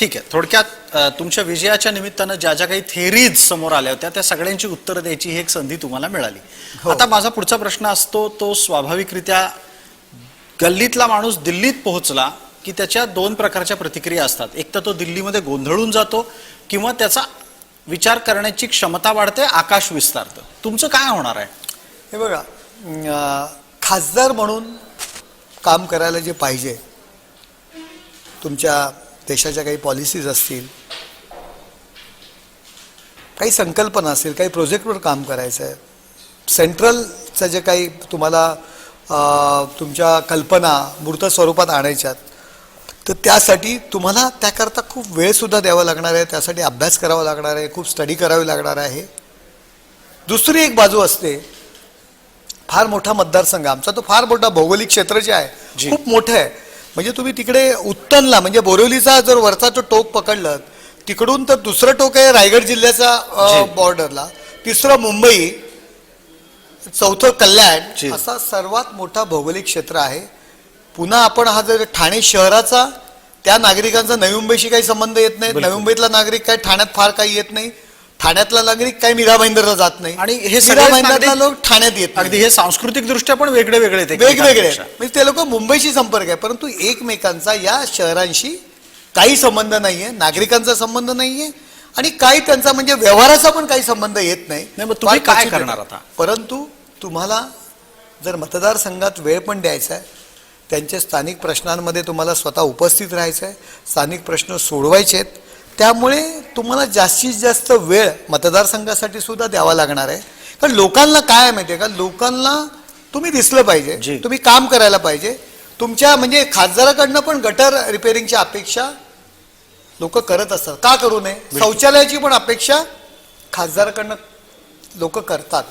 ठीक आहे. थोडक्यात तुमच्या विजयाच्या निमित्तानं ज्या ज्या काही थेरीज समोर आल्या होत्या त्या सगळ्यांची उत्तरं द्यायची ही एक संधी तुम्हाला मिळाली. हो. आता माझा पुढचा प्रश्न असतो तो स्वाभाविकरित्या गल्लीतला माणूस दिल्लीत पोहोचला की त्याच्या दोन प्रकारच्या प्रतिक्रिया असतात. एक तर तो दिल्लीमध्ये गोंधळून जातो किंवा त्याचा विचार करण्याची क्षमता वाढते आकाश विस्तारतं. तुमचं काय होणार आहे? हे बघा खासदार म्हणून काम करायला जे पाहिजे तुमच्या देशाच्या काही पॉलिसीज असतील काही संकल्पना असतील काही प्रोजेक्टवर काम करायचं आहे. सेंट्रलचं जे काही तुम्हाला तुमच्या कल्पना मूर्त स्वरूपात आणायच्यात तर त्यासाठी तुम्हाला त्याकरता खूप वेळसुद्धा द्यावा लागणार आहे. त्यासाठी अभ्यास करावा लागणार आहे खूप स्टडी करावी लागणार आहे. दुसरी एक बाजू असते फार मोठा मतदारसंघ. आमचा तो फार मोठा भौगोलिक क्षेत्र जी. आहे खूप मोठं आहे. म्हणजे तुम्ही तिकडे उत्तनला म्हणजे बोरिवलीचा जर वरचा तो टोक पकडलं तिकडून तर दुसरं टोक आहे रायगड जिल्ह्याचा. बॉर्डरला तिसरं मुंबई चौथं कल्याण. असा सर्वात मोठा भौगोलिक क्षेत्र आहे पुन्हा आपण हा जर ठाणे शहराचा त्या नागरिकांचा नवी मुंबईशी काही संबंध येत नाही. नवी मुंबईतला नागरिक काय ठाण्यात फार काही येत नाही ठाण्यातला नागरिक काही मीरा भाईंदरला जात नाही आणि हे मीरा भाईंदरला लोक ठाण्यात येत अगदी हे सांस्कृतिक दृष्ट्या पण वेगळे वेगळे वेगवेगळे. म्हणजे ते लोक मुंबईशी संपर्क आहे परंतु एकमेकांचा या शहरांशी काही संबंध नाहीये नागरिकांचा संबंध नाहीये आणि काही त्यांचा म्हणजे व्यवहाराचा पण काही संबंध येत नाही मग तुम्ही काय करणार. आता? परंतु तुम्हाला जर मतदारसंघात वेळ पण द्यायचा आहे त्यांच्या स्थानिक प्रश्नांमध्ये तुम्हाला स्वतः उपस्थित राहायचं आहे स्थानिक प्रश्न सोडवायचे आहेत त्यामुळे तुम्हाला जास्तीत जास्त वेळ मतदारसंघासाठी सुद्धा द्यावा लागणार आहे. कारण लोकांना काय माहिती आहे का? लोकांना तुम्ही दिसलं. पाहिजे. तुम्ही काम करायला पाहिजे. तुमच्या म्हणजे खासदाराकडनं पण गटर रिपेअरिंगची अपेक्षा लोक करत असतात. का करू नये? शौचालयाची पण अपेक्षा खासदाराकडनं लोक करतात.